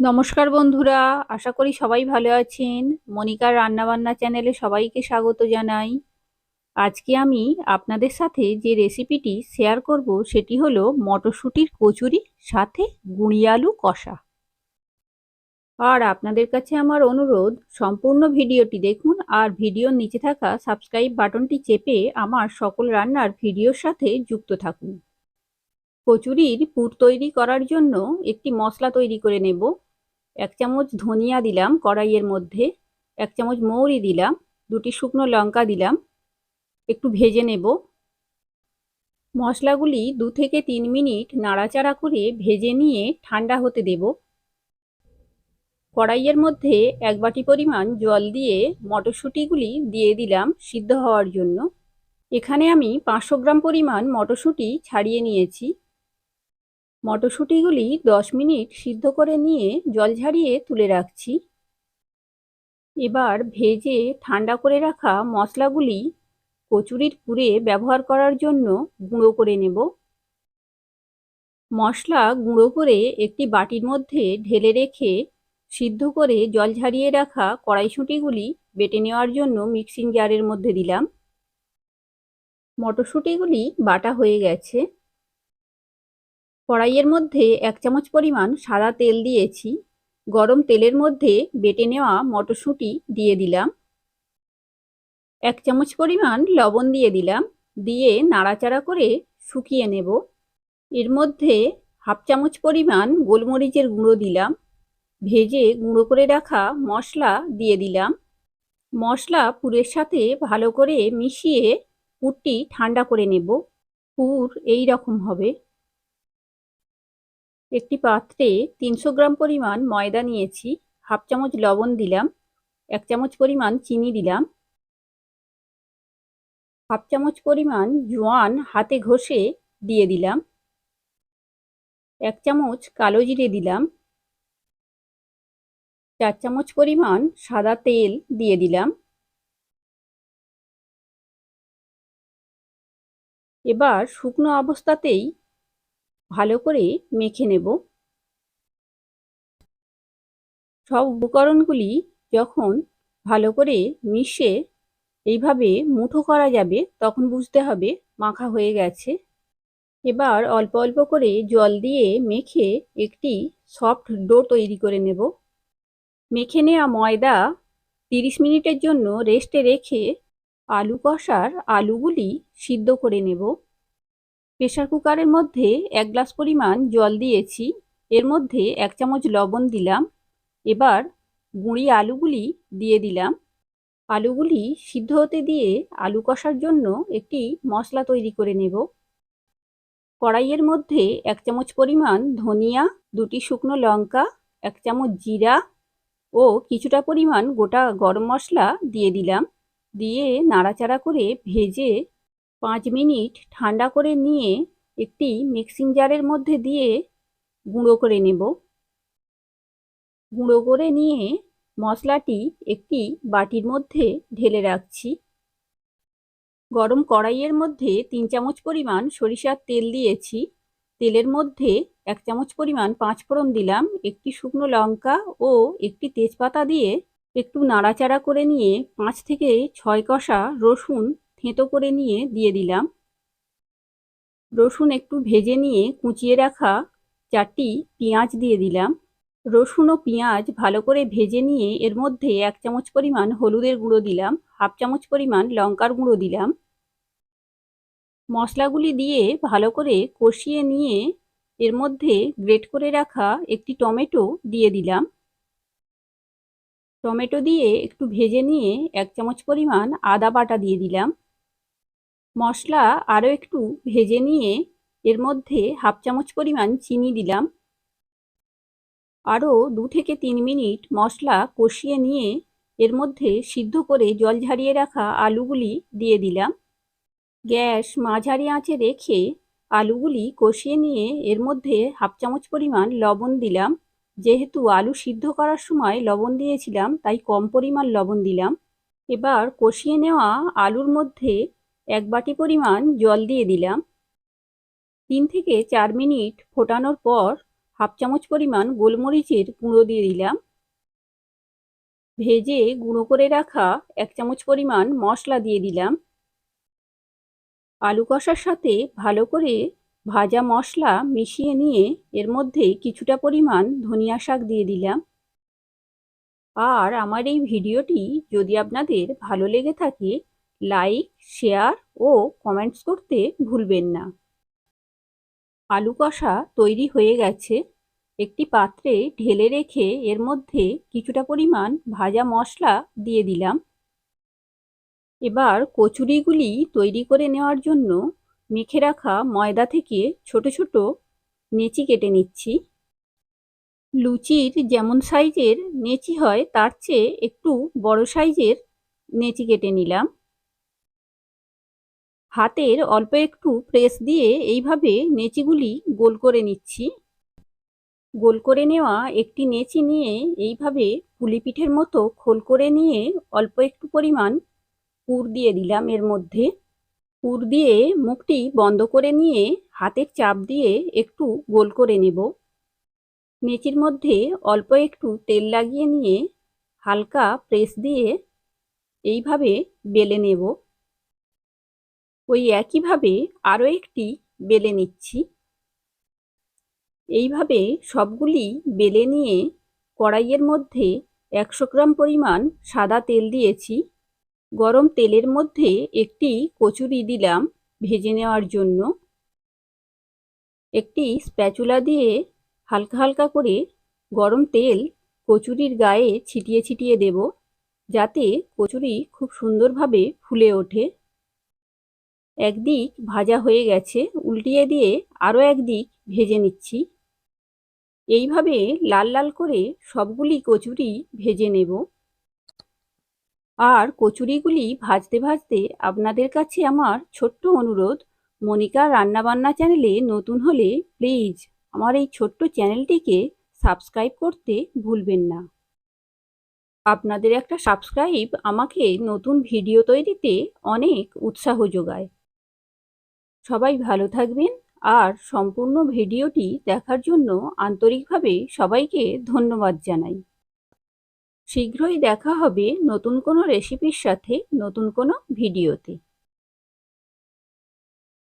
নমস্কার বন্ধুরা, আশা করি সবাই ভালো আছেন। মনিকার রান্নাবান্না চ্যানেলে সবাইকে স্বাগত জানাই। আজকে আমি আপনাদের সাথে যে রেসিপিটি শেয়ার করব, সেটি হলো মটরশুঁটির কচুরি, সাথে গুঁড়ি আলু কষা। আর আপনাদের কাছে আমার অনুরোধ, সম্পূর্ণ ভিডিওটি দেখুন আর ভিডিওর নিচে থাকা সাবস্ক্রাইব বাটনটি চেপে আমার সকল রান্নার ভিডিওর সাথে যুক্ত থাকুন। কচুরির পুর তৈরি করার জন্য একটি মশলা তৈরি করে নেব। এক চামচ ধনিয়া দিলাম কড়াইয়ের মধ্যে, এক চামচ মৌরি দিলাম, দুটি শুকনো লঙ্কা দিলাম, একটু ভেজে নেব। মশলাগুলি দু থেকে তিন মিনিট নাড়াচাড়া করে ভেজে নিয়ে ঠান্ডা হতে দেব। কড়াইয়ের মধ্যে এক বাটি পরিমাণ জল দিয়ে মটরশুঁটিগুলি দিয়ে দিলাম সিদ্ধ হওয়ার জন্য। এখানে আমি পাঁচশো গ্রাম পরিমাণ মটরশুঁটি ছাড়িয়ে নিয়েছি। মটরশুঁটিগুলি দশ মিনিট সিদ্ধ করে নিয়ে জল ঝারিয়ে তুলে রাখছি। এবার ভেজে ঠান্ডা করে রাখা মশলাগুলি কচুরির পুরে ব্যবহার করার জন্য গুঁড়ো করে নেব। মশলা গুঁড়ো করে একটি বাটির মধ্যে ঢেলে রেখে সিদ্ধ করে জল ঝারিয়ে রাখা কড়াইশুঁটিগুলি বেটে নেওয়ার জন্য মিক্সিং জারের মধ্যে দিলাম। মটরশুঁটিগুলি বাটা হয়ে গেছে। কড়াইয়ের মধ্যে এক চামচ পরিমাণ সাদা তেল দিয়েছি। গরম তেলের মধ্যে বেটে নেওয়া মটরশুঁটি দিয়ে দিলাম। এক চামচ পরিমাণ লবণ দিয়ে দিলাম। দিয়ে নাড়াচাড়া করে শুকিয়ে নেব। এর মধ্যে হাফ চামচ পরিমাণ গোলমরিচের গুঁড়ো দিলাম। ভেজে গুঁড়ো করে রাখা মশলা দিয়ে দিলাম। মশলা পুরের সাথে ভালো করে মিশিয়ে পুরটি ঠান্ডা করে নেব। পুর এই রকম হবে। একটি পাত্রে তিনশো গ্রাম পরিমাণ ময়দা নিয়েছি, হাফ চামচ লবণ দিলাম, এক চামচ পরিমাণ চিনি দিলাম, হাফ চামচ পরিমাণ জোয়ান হাতে ঘষে দিয়ে দিলাম, এক চামচ কালো জিরে দিলাম, চার চামচ পরিমাণ সাদা তেল দিয়ে দিলাম। এবার শুকনো অবস্থাতেই ভালো করে মেখে নেব। সব উপকরণগুলি যখন ভালো করে মিশে এইভাবে মুঠো করা যাবে, তখন বুঝতে হবে মাখা হয়ে গেছে। এবার অল্প অল্প করে জল দিয়ে মেখে একটি সফট ডো তৈরি করে নেব। মেখে নেওয়া ময়দা তিরিশ মিনিটের জন্য রেস্টে রেখে আলু কষার আলুগুলি সিদ্ধ করে নেব। প্রেশার কুকারের মধ্যে এক গ্লাস পরিমাণ জল দিয়েছি। এর মধ্যে এক চামচ লবণ দিলাম। এবার গুঁড়ি আলুগুলি দিয়ে দিলাম। আলুগুলি সিদ্ধ হতে দিয়ে আলু কষার জন্য একটি মশলা তৈরি করে নেব। কড়াইয়ের মধ্যে এক চামচ পরিমাণ ধনিয়া, দুটি শুকনো লঙ্কা, এক চামচ জিরা ও কিছুটা পরিমাণ গোটা গরম মশলা দিয়ে দিলাম। দিয়ে নাড়াচাড়া করে ভেজে পাঁচ মিনিট ঠান্ডা করে নিয়ে একটি মিক্সিং জারের মধ্যে দিয়ে গুঁড়ো করে নেব। গুঁড়ো করে নিয়ে মশলাটি একটি বাটির মধ্যে ঢেলে রাখছি। গরম কড়াইয়ের মধ্যে তিন চামচ পরিমাণ সরিষার তেল দিয়েছি। তেলের মধ্যে এক চামচ পরিমাণ পাঁচ ফোড়ন দিলাম, একটি শুকনো লঙ্কা ও একটি তেজপাতা দিয়ে একটু নাড়াচাড়া করে নিয়ে পাঁচ থেকে ছয় কষা রসুন থেঁতো করে নিয়ে দিয়ে দিলাম। রসুন একটু ভেজে নিয়ে কুচিয়ে রাখা চারটি পেঁয়াজ দিয়ে দিলাম। রসুন ও পেঁয়াজ ভালো করে ভেজে নিয়ে এর মধ্যে এক চামচ পরিমাণ হলুদের গুঁড়ো দিলাম, হাফ চামচ পরিমাণ লঙ্কার গুঁড়ো দিলাম। মশলাগুলি দিয়ে ভালো করে কষিয়ে নিয়ে এর মধ্যে গ্রেট করে রাখা একটি টমেটো দিয়ে দিলাম। টমেটো দিয়ে একটু ভেজে নিয়ে এক চামচ পরিমাণ আদা বাটা দিয়ে দিলাম। মশলা আরও একটু ভেজে নিয়ে এর মধ্যে হাফ চামচ পরিমাণ চিনি দিলাম। আরও দু থেকে তিন মিনিট মশলা কষিয়ে নিয়ে এর মধ্যে সিদ্ধ করে জল ঝারিয়ে রাখা আলুগুলি দিয়ে দিলাম। গ্যাস মাঝারি আঁচে রেখে আলুগুলি কষিয়ে নিয়ে এর মধ্যে হাফ চামচ পরিমাণ লবণ দিলাম। যেহেতু আলু সিদ্ধ করার সময় লবণ দিয়েছিলাম, তাই কম পরিমাণ লবণ দিলাম। এবার কষিয়ে নেওয়া আলুর মধ্যে এক বাটি পরিমাণ জল দিয়ে দিলাম। তিন থেকে চার মিনিট ফোটানোর পর হাফ চামচ পরিমাণ গোলমরিচের গুঁড়ো দিয়ে দিলাম। ভেজে গুঁড়ো করে রাখা এক চামচ পরিমাণ মশলা দিয়ে দিলাম। আলু কষার সাথে ভালো করে ভাজা মশলা মিশিয়ে নিয়ে এর মধ্যে কিছুটা পরিমাণ ধনিয়া শাক দিয়ে দিলাম। আর আমার এই ভিডিওটি যদি আপনাদের ভালো লেগে থাকে লাইক শেয়ার ও কমেন্টস করতে ভুলবেন না। আলু কষা তৈরি হয়ে গেছে। একটি পাত্রে ঢেলে রেখে এর মধ্যে কিছুটা পরিমাণ ভাজা মশলা দিয়ে দিলাম। এবার কচুরিগুলি তৈরি করে নেওয়ার জন্য মেখে রাখা ময়দা থেকে ছোট ছোট নেচি কেটে নিচ্ছি। লুচির যেমন সাইজের নেচি হয়, তার চেয়ে একটু বড় সাইজের নেচি কেটে নিলাম। হাতের অল্প একটু প্রেস দিয়ে এইভাবে নেচিগুলি গোল করে নিচ্ছি। গোল করে নেওয়া একটি নেচি নিয়ে এইভাবে পুলিপিঠের মতো খোল করে নিয়ে অল্প একটু পরিমাণ পুর দিয়ে দিলাম এর মধ্যে। পুর দিয়ে মুখটি বন্ধ করে নিয়ে হাতের চাপ দিয়ে একটু গোল করে নেব। নেচির মধ্যে অল্প একটু তেল লাগিয়ে নিয়ে হালকা প্রেস দিয়ে এইভাবে বেলে নেব। ওই একইভাবে আরও একটি বেলে নিচ্ছি। এইভাবে সবগুলি বেলে নিয়ে কড়াইয়ের মধ্যে একশো গ্রাম পরিমাণ সাদা তেল দিয়েছি। গরম তেলের মধ্যে একটি কচুরি দিলাম ভেজে নেওয়ার জন্য। একটি স্প্যাচুলা দিয়ে হালকা হালকা করে গরম তেল কচুরির গায়ে ছিটিয়ে ছিটিয়ে দেব, যাতে কচুরি খুব সুন্দরভাবে ফুলে ওঠে। একদিক ভাজা হয়ে গেছে, উল্টিয়ে দিয়ে আরও একদিক ভেজে নিচ্ছি। এইভাবে লাল লাল করে সবগুলি কচুরি ভেজে নেব। আর কচুরিগুলি ভাজতে ভাজতে আপনাদের কাছে আমার ছোট্ট অনুরোধ, মনিকা রান্নাবান্না চ্যানেলে নতুন হলে প্লিজ আমার এই ছোট্ট চ্যানেলটিকে সাবস্ক্রাইব করতে ভুলবেন না। আপনাদের একটা সাবস্ক্রাইব আমাকে নতুন ভিডিও তৈরিতে অনেক উৎসাহ যোগায়। সবাই ভালো থাকবেন আর সম্পূর্ণ ভিডিওটি দেখার জন্য আন্তরিকভাবে সবাইকে ধন্যবাদ জানাই। শীঘ্রই দেখা হবে নতুন কোনো রেসিপির সাথে নতুন কোনো ভিডিওতে।